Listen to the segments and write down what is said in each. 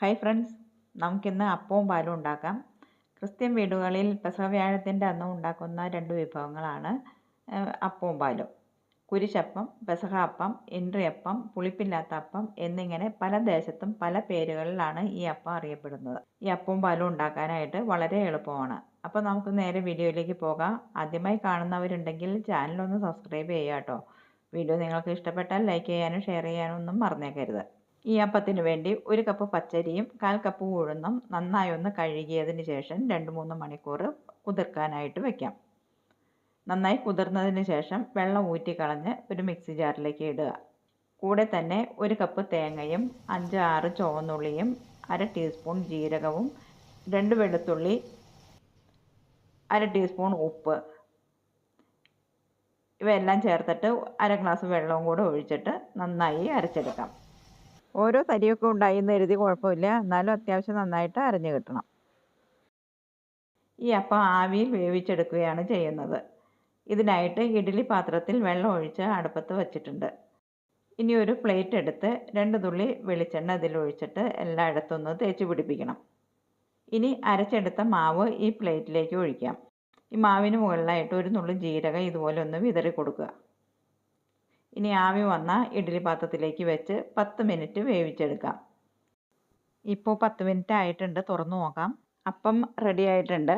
Hi friends നമുക്കിന്ന് അപ്പവും പാലും ഉണ്ടാക്കാം. ക്രിസ്ത്യൻ വീടുകളിൽ പെസഹവ്യാഴത്തിന്റെ അന്ന് ഉണ്ടാക്കുന്ന രണ്ട് വിഭവങ്ങളാണ് അപ്പവും പാലും. കുരിശപ്പം പെസഹ അപ്പം ഇൻട്രിയപ്പം പുളിപ്പില്ലാത്ത അപ്പം എന്നിങ്ങനെ പല ദേശത്തും പല പേരുകളിലാണ് ഈ അപ്പം അറിയപ്പെടുന്നത്. ഈ അപ്പവും പാലും ഉണ്ടാക്കാനായിട്ട് വളരെ എളുപ്പമാണ്. അപ്പോൾ നമുക്ക് നേരെ വീഡിയോയിലേക്ക് പോകാം. ആദ്യമായി കാണുന്നവരുണ്ടെങ്കിൽ ചാനലൊന്ന് സബ്സ്ക്രൈബ് ചെയ്യുക കേട്ടോ. വീഡിയോ നിങ്ങൾക്ക് ഇഷ്ടപ്പെട്ടാൽ ലൈക്ക് ചെയ്യാനും ഷെയർ ചെയ്യാനും ഒന്നും മറന്നേക്കരുത്. ഈ അപ്പത്തിന് വേണ്ടി ഒരു കപ്പ് പച്ചരിയും കാൽ കപ്പ് ഉഴുന്നും നന്നായി ഒന്ന് കഴുകിയതിന് ശേഷം രണ്ട് മൂന്ന് മണിക്കൂർ കുതിർക്കാനായിട്ട് വെക്കാം. നന്നായി കുതിർന്നതിന് ശേഷം വെള്ളം ഊറ്റിക്കളഞ്ഞ് ഒരു മിക്സി ജാറിലേക്ക് ഇടുക. കൂടെ തന്നെ ഒരു കപ്പ് തേങ്ങയും അഞ്ച് ആറ് ചുവന്നുള്ളിയും അര ടീസ്പൂൺ ജീരകവും രണ്ട് വെളുത്തുള്ളി അര ടീസ്പൂൺ ഉപ്പ് ഇവയെല്ലാം ചേർത്തിട്ട് അര ഗ്ലാസ് വെള്ളവും കൂടെ ഒഴിച്ചിട്ട് നന്നായി അരച്ചെടുക്കാം. ഓരോ തരിയൊക്കെ ഉണ്ടായി എന്ന് കരുതി കുഴപ്പമില്ല. എന്നാലും അത്യാവശ്യം നന്നായിട്ട് അരഞ്ഞു കിട്ടണം. ഈ അപ്പം ആവിയിൽ വേവിച്ചെടുക്കുകയാണ് ചെയ്യുന്നത്. ഇതിനായിട്ട് ഇഡ്ഡലി പാത്രത്തിൽ വെള്ളം ഒഴിച്ച് അടുപ്പത്ത് വച്ചിട്ടുണ്ട്. ഇനി ഒരു പ്ലേറ്റ് എടുത്ത് രണ്ട് തുള്ളി വെളിച്ചെണ്ണ ഇതിലൊഴിച്ചിട്ട് എല്ലായിടത്തും ഒന്ന് തേച്ച് പിടിപ്പിക്കണം. ഇനി അരച്ചെടുത്ത മാവ് ഈ പ്ലേറ്റിലേക്ക് ഒഴിക്കാം. ഈ മാവിന് മുകളിലായിട്ട് ഒരു നുള്ളു ജീരകം ഇതുപോലെ ഒന്ന് വിതറി കൊടുക്കുക ഇനി ആവി വന്ന ഇഡ്ഡലി പാത്രത്തിലേക്ക് വെച്ച് പത്ത് മിനിറ്റ് വേവിച്ചെടുക്കാം. ഇപ്പോൾ പത്ത് മിനിറ്റ് ആയിട്ടുണ്ട് തുറന്നു നോക്കാം. അപ്പം റെഡി ആയിട്ടുണ്ട്.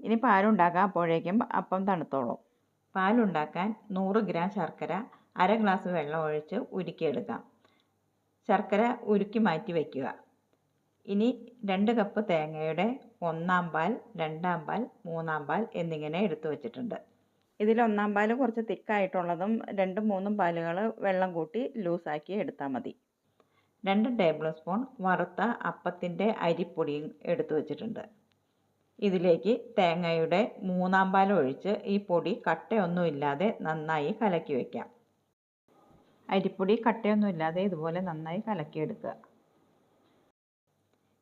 ഇനി പാലുണ്ടാക്കാം അപ്പോഴേക്കും അപ്പം തണുത്തോളും. പാലുണ്ടാക്കാൻ നൂറ് ഗ്രാം ശർക്കര അര ഗ്ലാസ് വെള്ളം ഒഴിച്ച് ഉരുക്കിയെടുക്കാം. ശർക്കര ഉരുക്കി മാറ്റി വയ്ക്കുക ഇനി രണ്ട് കപ്പ് തേങ്ങയുടെ ഒന്നാം പാൽ രണ്ടാം പാൽ മൂന്നാം പാൽ എന്നിങ്ങനെ എടുത്തു വച്ചിട്ടുണ്ട്. ഇതിൽ ഒന്നാം പാൽ കുറച്ച് തിക്കായിട്ടുള്ളതും രണ്ടും മൂന്നും പാലുകൾ വെള്ളം കൂട്ടി ലൂസാക്കി എടുത്താൽ മതി. രണ്ട് ടേബിൾ സ്പൂൺ വറുത്ത അപ്പത്തിന്റെ അരിപ്പൊടിയും എടുത്തു വച്ചിട്ടുണ്ട്. ഇതിലേക്ക് തേങ്ങയുടെ മൂന്നാം പാൽ ഒഴിച്ച് ഈ പൊടി കട്ടയൊന്നുമില്ലാതെ നന്നായി കലക്കി വയ്ക്കാം അരിപ്പൊടി കട്ടയൊന്നുമില്ലാതെ ഇതുപോലെ നന്നായി കലക്കിയെടുക്കുക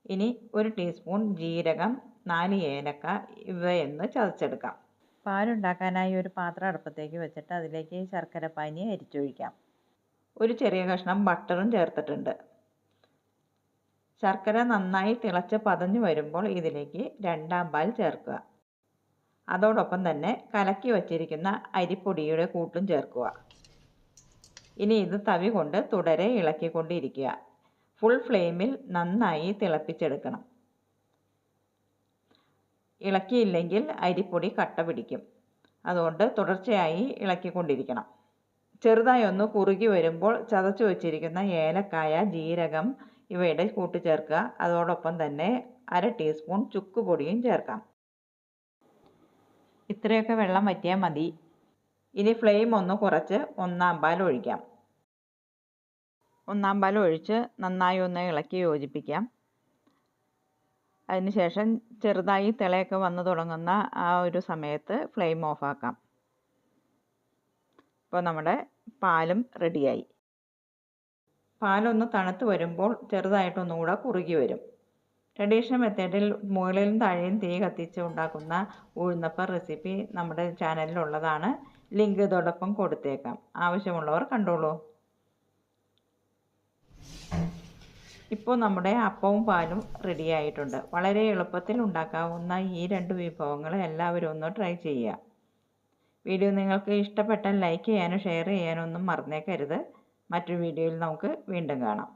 ഇനി ഒരു ടീസ്പൂൺ ജീരകം നാല് ഏലക്ക ഇവയൊന്ന് ചതച്ചെടുക്കാം. പാലുണ്ടാക്കാനായി ഒരു പാത്രം അടുപ്പത്തേക്ക് വെച്ചിട്ട് അതിലേക്ക് ശർക്കര പാനി അരിച്ചൊഴിക്കാം. ഒരു ചെറിയ കഷ്ണം ബട്ടറും ചേർത്തിട്ടുണ്ട്. ശർക്കര നന്നായി തിളച്ച് പതഞ്ഞു വരുമ്പോൾ ഇതിലേക്ക് രണ്ടാം പാൽ ചേർക്കുക. അതോടൊപ്പം തന്നെ കലക്കി വച്ചിരിക്കുന്ന അരിപ്പൊടിയുടെ കൂട്ടും ചേർക്കുക. ഇനി ഇത് തവി കൊണ്ട് തുടരെ ഇളക്കിക്കൊണ്ടിരിക്കുക. ഫുൾ ഫ്ലെയിമിൽ നന്നായി തിളപ്പിച്ചെടുക്കണം. ഇളക്കിയില്ലെങ്കിൽ അരിപ്പൊടി കട്ട പിടിക്കും. അതുകൊണ്ട് തുടർച്ചയായി ഇളക്കിക്കൊണ്ടിരിക്കണം. ചെറുതായി ഒന്ന് കുറുകി വരുമ്പോൾ ചതച്ചു വച്ചിരിക്കുന്ന ഏലക്കായ ജീരകം ഇവയുടെ കൂട്ടി ചേർക്കുക അതോടൊപ്പം തന്നെ അര ടീസ്പൂൺ ചുക്ക് പൊടിയും ചേർക്കാം. ഇത്രയൊക്കെ വെള്ളം വറ്റിയാൽ മതി. ഇനി ഫ്ലെയിം ഒന്ന് കുറച്ച് ഒന്നാം പാൽ ഒഴിക്കാം. ഒന്നാം പാൽ ഒഴിച്ച് നന്നായി ഒന്ന് ഇളക്കി യോജിപ്പിക്കാം. അതിനുശേഷം ചെറുതായി തിളയൊക്കെ വന്നു തുടങ്ങുന്ന ആ ഒരു സമയത്ത് ഫ്ലെയിം ഓഫാക്കാം അപ്പോൾ നമ്മുടെ പാലും റെഡിയായി. പാലൊന്ന് തണുത്ത് വരുമ്പോൾ ചെറുതായിട്ടൊന്നുകൂടെ കുറുകി വരും. ട്രഡീഷണൽ മെത്തേഡിൽ മുകളിലും താഴെയും തീ കത്തിച്ച് ഉണ്ടാക്കുന്ന ഉഴുന്നപ്പം റെസിപ്പി നമ്മുടെ ചാനലിലുള്ളതാണ്. ലിങ്ക് ഇതോടൊപ്പം കൊടുത്തേക്കാം. ആവശ്യമുള്ളവർ കണ്ടോളൂ. ഇപ്പോൾ നമ്മുടെ അപ്പവും പാലും റെഡി ആയിട്ടുണ്ട്. വളരെ എളുപ്പത്തിൽ ഉണ്ടാക്കാവുന്ന ഈ രണ്ട് വിഭവങ്ങൾ എല്ലാവരും ഒന്ന് ട്രൈ ചെയ്യുക. വീഡിയോ നിങ്ങൾക്ക് ഇഷ്ടപ്പെട്ടാൽ ലൈക്ക് ചെയ്യാനും ഷെയർ ചെയ്യാനും ഒന്നും മറന്നേക്കരുത്. മറ്റൊരു വീഡിയോയിൽ നമുക്ക് വീണ്ടും കാണാം.